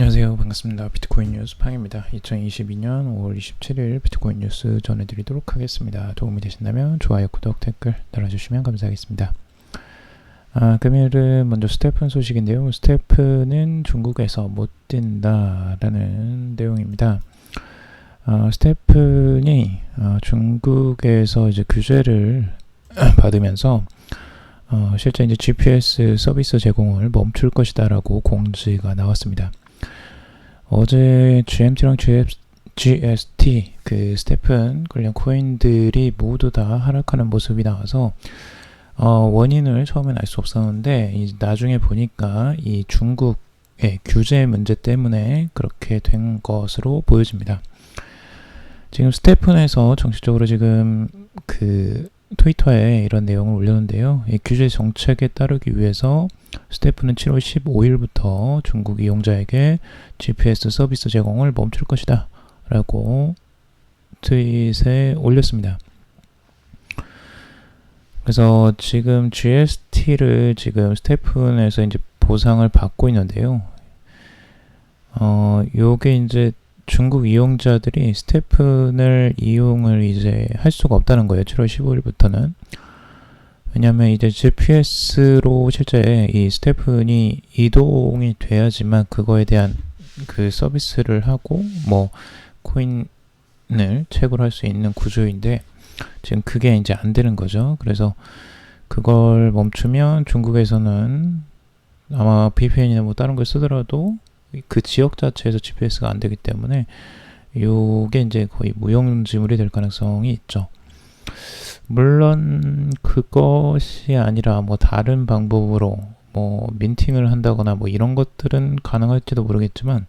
안녕하세요. 반갑습니다. 비트코인 뉴스 팡입니다. 2022년 5월 27일 비트코인 뉴스 전해드리도록 하겠습니다. 도움이 되신다면 좋아요, 구독, 댓글 달아주시면 감사하겠습니다. 아, 금요일은 먼저 스테픈 소식인데요. 스테프는 중국에서 못 뛴다라는 내용입니다. 아, 스테픈이 아, 중국에서 이제 규제를 받으면서 어, 실제 이제 GPS 서비스 제공을 멈출 것이다라고 공지가 나왔습니다. 어제 GMT랑 GST 그 스테픈 관련 코인들이 모두 다 하락하는 모습이 나와서 어, 원인을 처음엔 알 수 없었는데 이 나중에 보니까 이 중국의 규제 문제 때문에 그렇게 된 것으로 보여집니다. 지금 스테픈에서 정식적으로 지금 그 트위터에 이런 내용을 올렸는데요. 이 규제 정책에 따르기 위해서 스태프는 7월 15일부터 중국 이용자에게 GPS 서비스 제공을 멈출 것이다. 라고 트윗에 올렸습니다. 그래서 지금 GST를 지금 스태프에서 이제 보상을 받고 있는데요. 어, 요게 이제 중국 이용자들이 스테픈을 이용을 이제 할 수가 없다는 거예요. 7월 15일부터는. 왜냐하면 이제 GPS로 실제 이 스테픈이 이동이 돼야지만 그거에 대한 그 서비스를 하고 뭐 코인을 채굴 할 수 있는 구조인데 지금 그게 이제 안 되는 거죠. 그래서 그걸 멈추면 중국에서는 아마 VPN이나 뭐 다른 걸 쓰더라도 그 지역 자체에서 GPS가 안 되기 때문에 요게 이제 거의 무용지물이 될 가능성이 있죠. 물론 그것이 아니라 뭐 다른 방법으로 뭐 민팅을 한다거나 뭐 이런 것들은 가능할지도 모르겠지만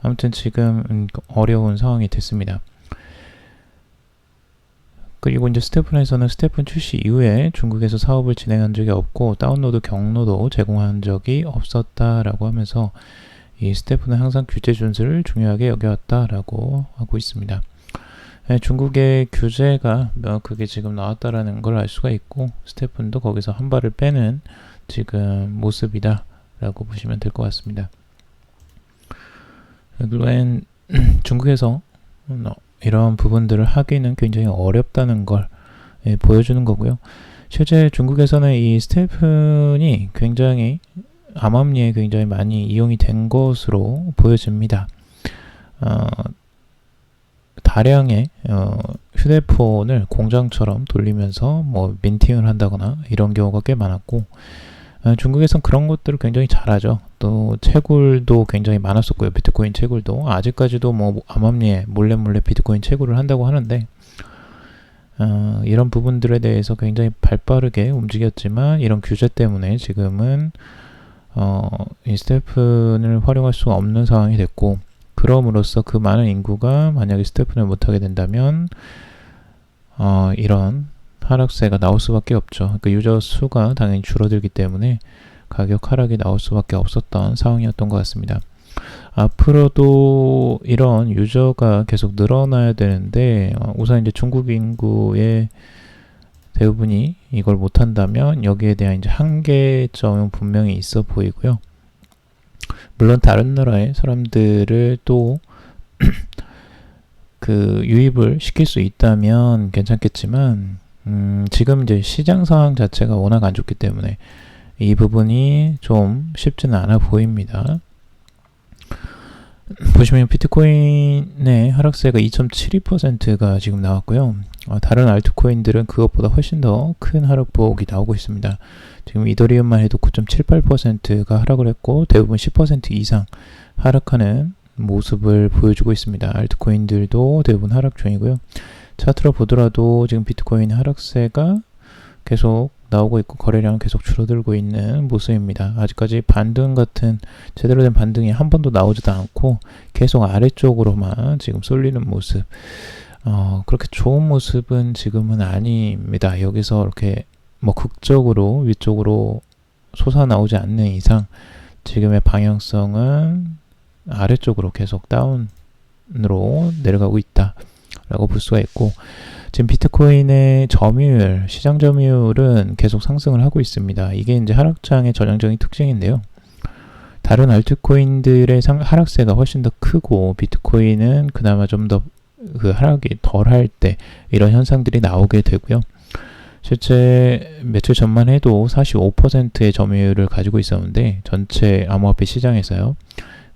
아무튼 지금 어려운 상황이 됐습니다. 그리고 이제 스테픈에서는 스테픈 출시 이후에 중국에서 사업을 진행한 적이 없고 다운로드 경로도 제공한 적이 없었다라고 하면서 이 스태프는 항상 규제 준수를 중요하게 여겨왔다라고 하고 있습니다. 네, 중국의 규제가 그게 지금 나왔다라는 걸 알 수가 있고 스태프도 거기서 한 발을 빼는 지금 모습이다라고 보시면 될 것 같습니다. 그리고 중국에서 이런 부분들을 하기는 굉장히 어렵다는 걸 예, 보여주는 거고요. 실제 중국에서는 이 스테픈이 굉장히 암암리에 굉장히 많이 이용이 된 것으로 보여집니다. 어, 다량의 어, 휴대폰을 공장처럼 돌리면서 뭐 민팅을 한다거나 이런 경우가 꽤 많았고 어, 중국에선 그런 것들을 굉장히 잘하죠. 또 채굴도 굉장히 많았었고요. 비트코인 채굴도 아직까지도 뭐 암암리에 몰래 몰래 비트코인 채굴을 한다고 하는데 어, 이런 부분들에 대해서 굉장히 발빠르게 움직였지만 이런 규제 때문에 지금은 어, 이 스테픈을 활용할 수가 없는 상황이 됐고 그럼으로써 그 많은 인구가 만약에 스테픈을 못하게 된다면 어, 이런 하락세가 나올 수밖에 없죠. 그 유저 수가 당연히 줄어들기 때문에 가격 하락이 나올 수밖에 없었던 상황이었던 것 같습니다. 앞으로도 이런 유저가 계속 늘어나야 되는데 어, 우선 이제 중국 인구의 대부분이 이걸 못한다면 여기에 대한 이제 한계점은 분명히 있어 보이고요. 물론 다른 나라의 사람들을 또 그 유입을 시킬 수 있다면 괜찮겠지만 음, 지금 이제 시장 상황 자체가 워낙 안 좋기 때문에 이 부분이 좀 쉽지는 않아 보입니다. 보시면 비트코인의 하락세가 2.72%가 지금 나왔고요. 어, 다른 알트코인들은 그것보다 훨씬 더 큰 하락폭이 나오고 있습니다. 지금 이더리움만 해도 9.78%가 하락을 했고 대부분 10% 이상 하락하는 모습을 보여주고 있습니다. 알트코인들도 대부분 하락 중이고요. 차트로 보더라도 지금 비트코인 하락세가 계속 나오고 있고 거래량은 계속 줄어들고 있는 모습입니다. 아직까지 반등 같은 제대로 된 반등이 한 번도 나오지도 않고 계속 아래쪽으로만 지금 쏠리는 모습. 어, 그렇게 좋은 모습은 지금은 아닙니다. 여기서 이렇게 뭐 극적으로 위쪽으로 솟아나오지 않는 이상 지금의 방향성은 아래쪽으로 계속 다운으로 내려가고 있다 라고 볼 수가 있고 지금 비트코인의 점유율, 시장 점유율은 계속 상승을 하고 있습니다. 이게 이제 하락장의 전형적인 특징인데요. 다른 알트코인들의 상, 하락세가 훨씬 더 크고 비트코인은 그나마 좀 더 그 하락이 덜 할 때 이런 현상들이 나오게 되고요. 실제 며칠 전만 해도 45%의 점유율을 가지고 있었는데 전체 암호화폐 시장에서요.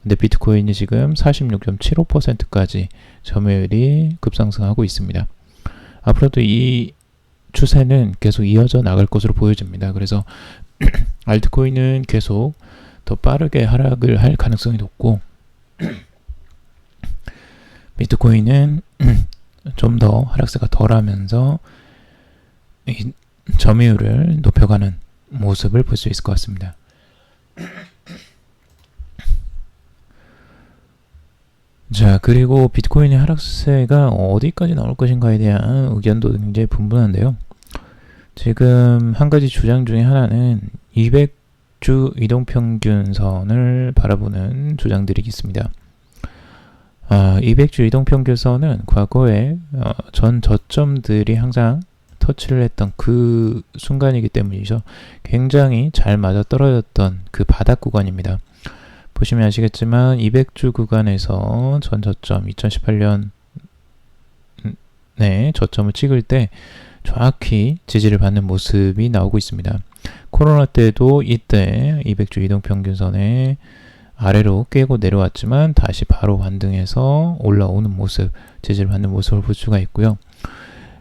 근데 비트코인이 지금 46.75%까지 점유율이 급상승하고 있습니다. 앞으로도 이 추세는 계속 이어져 나갈 것으로 보여집니다. 그래서 알트코인은 계속 더 빠르게 하락을 할 가능성이 높고 비트코인은 좀 더 하락세가 덜하면서 점유율을 높여가는 모습을 볼 수 있을 것 같습니다. 자, 그리고 비트코인의 하락세가 어디까지 나올 것인가에 대한 의견도 굉장히 분분한데요. 지금 한 가지 주장 중에 하나는 200주 이동평균선을 바라보는 주장들이 있습니다. 아, 200주 이동평균선은 과거에 어, 전 저점들이 항상 터치를 했던 그 순간이기 때문이죠. 굉장히 잘 맞아 떨어졌던 그 바닥 구간입니다. 보시면 아시겠지만 200주 구간에서 전 저점 2018년 네, 저점을 찍을 때 정확히 지지를 받는 모습이 나오고 있습니다. 코로나 때도 이때 200주 이동평균선에 아래로 깨고 내려왔지만 다시 바로 반등해서 올라오는 모습, 지지를 받는 모습을 볼 수가 있고요.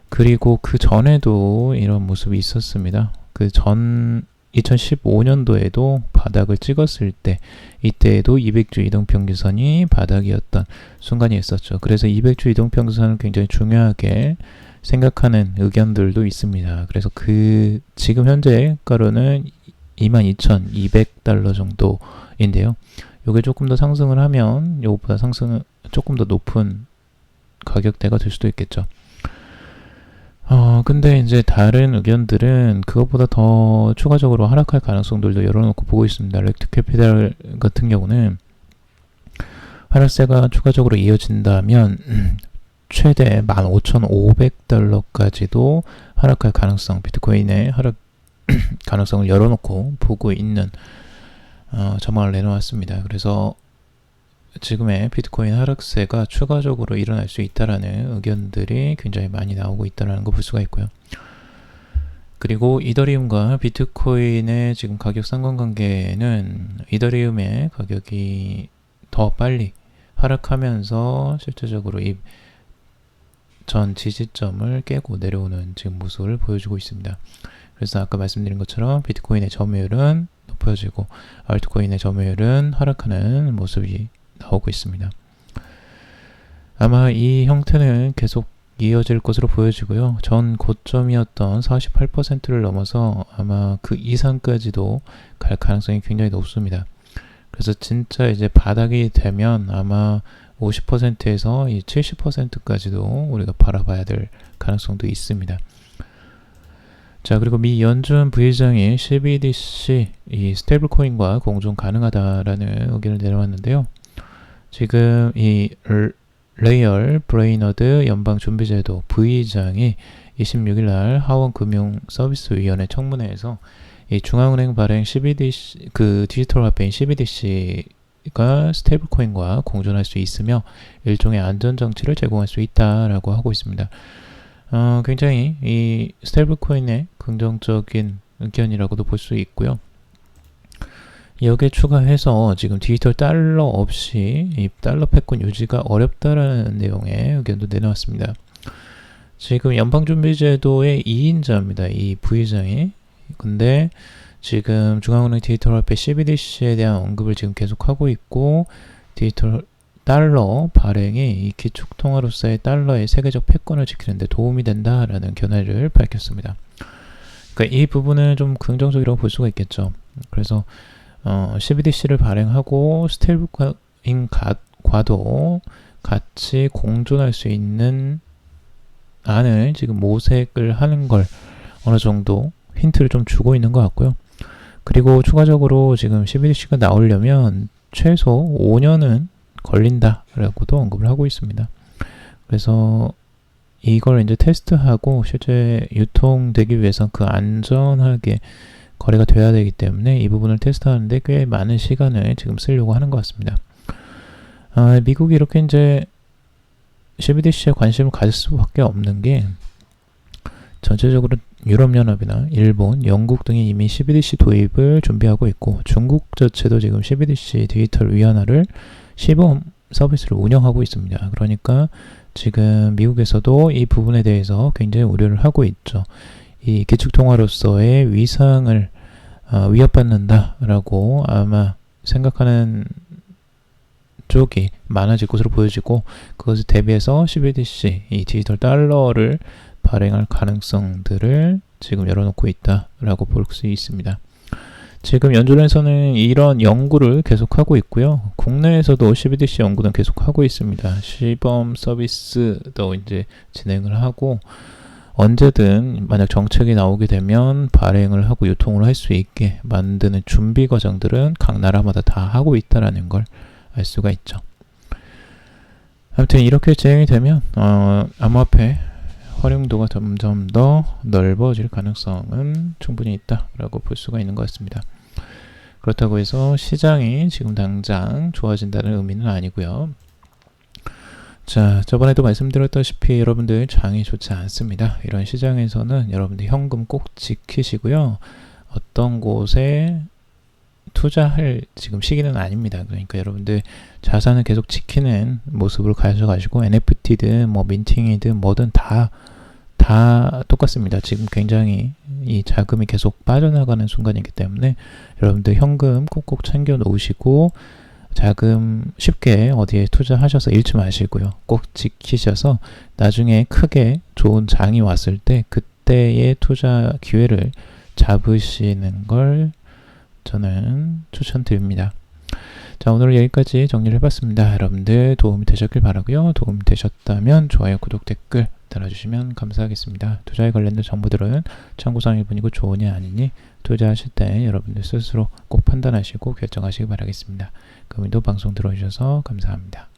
그리고 그 전에도 이런 모습이 있었습니다. 그 전 2015년도에도 바닥을 찍었을 때 이때에도 200주 이동평균선이 바닥이었던 순간이 있었죠. 그래서 200주 이동평균선을 굉장히 중요하게 생각하는 의견들도 있습니다. 그래서 그 지금 현재 가로는 22,200달러 정도인데요. 이게 조금 더 상승을 하면 이것보다 상승 조금 더 높은 가격대가 될 수도 있겠죠. 어, 근데 이제 다른 의견들은 그것보다 더 추가적으로 하락할 가능성들도 열어놓고 보고 있습니다. 렉트 캐피탈 같은 경우는 하락세가 추가적으로 이어진다면 음, 최대 15,500달러까지도 하락할 가능성, 비트코인의 하락 가능성을 열어놓고 보고 있는 어, 전망을 내놓았습니다. 그래서 지금의 비트코인 하락세가 추가적으로 일어날 수 있다라는 의견들이 굉장히 많이 나오고 있다는 걸볼 수가 있고요. 그리고 이더리움과 비트코인의 지금 가격 상관관계는 이더리움의 가격이 더 빨리 하락하면서 실제적으로 이 전 지지점을 깨고 내려오는 지금 모습을 보여주고 있습니다. 그래서 아까 말씀드린 것처럼 비트코인의 점유율은 높아지고 알트코인의 점유율은 하락하는 모습이 나오고 있습니다. 아마 이 형태는 계속 이어질 것으로 보여지고요. 전 고점이었던 48%를 넘어서 아마 그 이상까지도 갈 가능성이 굉장히 높습니다. 그래서 진짜 이제 바닥이 되면 아마 50%에서 70%까지도 우리가 바라봐야 될 가능성도 있습니다. 자 그리고 미 연준 부의장이 CBDC 이 스테이블 코인과 공존 가능하다라는 의견을 내려왔는데요. 지금 이 레이얼 브레이너드 연방 준비제도 부의장이 26일 날 하원 금융 서비스 위원회 청문회에서 이 중앙은행 발행 CBDC 그 디지털 화폐인 CBDC가 스테이블 코인과 공존할 수 있으며 일종의 안전 장치를 제공할 수 있다라고 하고 있습니다. 어, 굉장히 이 스테이블 코인의 긍정적인 의견이라고도 볼 수 있고요. 여기에 추가해서 지금 디지털 달러 없이 이 달러 패권 유지가 어렵다라는 내용의 의견도 내놓았습니다. 지금 연방준비제도의 2인자입니다. 이 부의장이. 근데 지금 중앙은행 디지털 화폐 CBDC에 대한 언급을 지금 계속하고 있고 디지털 달러 발행이 이 기축통화로서의 달러의 세계적 패권을 지키는데 도움이 된다라는 견해를 밝혔습니다. 그러니까 이 부분을 좀 긍정적이라고 볼 수가 있겠죠. 그래서 어, CBDC를 발행하고 스테이블코인 과도 같이 공존할 수 있는 안을 지금 모색을 하는 걸 어느 정도 힌트를 좀 주고 있는 것 같고요. 그리고 추가적으로 지금 CBDC가 나오려면 최소 5년은 걸린다 라고도 언급을 하고 있습니다. 그래서 이걸 이제 테스트하고 실제 유통되기 위해서 그 안전하게 거래가 돼야 되기 때문에 이 부분을 테스트하는데 꽤 많은 시간을 지금 쓰려고 하는 것 같습니다. 아, 미국이 이렇게 이제 CBDC에 관심을 가질 수밖에 없는 게 전체적으로 유럽연합이나 일본, 영국 등이 이미 CBDC 도입을 준비하고 있고 중국 자체도 지금 CBDC 디지털 위안화를 시범 서비스를 운영하고 있습니다. 그러니까 지금 미국에서도 이 부분에 대해서 굉장히 우려를 하고 있죠. 이 기축 통화로서의 위상을 어, 위협받는다라고 아마 생각하는 쪽이 많아질 것으로 보여지고 그것을 대비해서 CBDC 이 디지털 달러를 발행할 가능성들을 지금 열어놓고 있다라고 볼 수 있습니다. 지금 연준에서는 이런 연구를 계속하고 있고요. 국내에서도 CBDC 연구는 계속하고 있습니다. 시범 서비스도 이제 진행을 하고 언제든 만약 정책이 나오게 되면 발행을 하고 유통을 할 수 있게 만드는 준비 과정들은 각 나라마다 다 하고 있다라는 걸 알 수가 있죠. 아무튼 이렇게 진행이 되면 어, 암호화폐 활용도가 점점 더 넓어질 가능성은 충분히 있다라고 볼 수가 있는 것 같습니다. 그렇다고 해서 시장이 지금 당장 좋아진다는 의미는 아니고요. 자, 저번에도 말씀드렸다시피 여러분들 장이 좋지 않습니다. 이런 시장에서는 여러분들 현금 꼭 지키시고요. 어떤 곳에 투자할 지금 시기는 아닙니다. 그러니까 여러분들 자산을 계속 지키는 모습을 가져가시고 NFT든 뭐 민팅이든 뭐든 다 다 똑같습니다. 지금 굉장히 이 자금이 계속 빠져나가는 순간이기 때문에 여러분들 현금 꼭꼭 챙겨 놓으시고 자금 쉽게 어디에 투자하셔서 잃지 마시고요. 꼭 지키셔서 나중에 크게 좋은 장이 왔을 때 그때의 투자 기회를 잡으시는 걸 저는 추천드립니다. 자, 오늘 여기까지 정리를 해봤습니다. 여러분들 도움이 되셨길 바라고요. 도움이 되셨다면 좋아요, 구독, 댓글 달아주시면 감사하겠습니다. 투자에 관련된 정보들은 참고사항일 뿐이고 조언이 아니니 투자하실 때 여러분들 스스로 꼭 판단하시고 결정하시기 바라겠습니다. 그럼에도 방송 들어주셔서 감사합니다.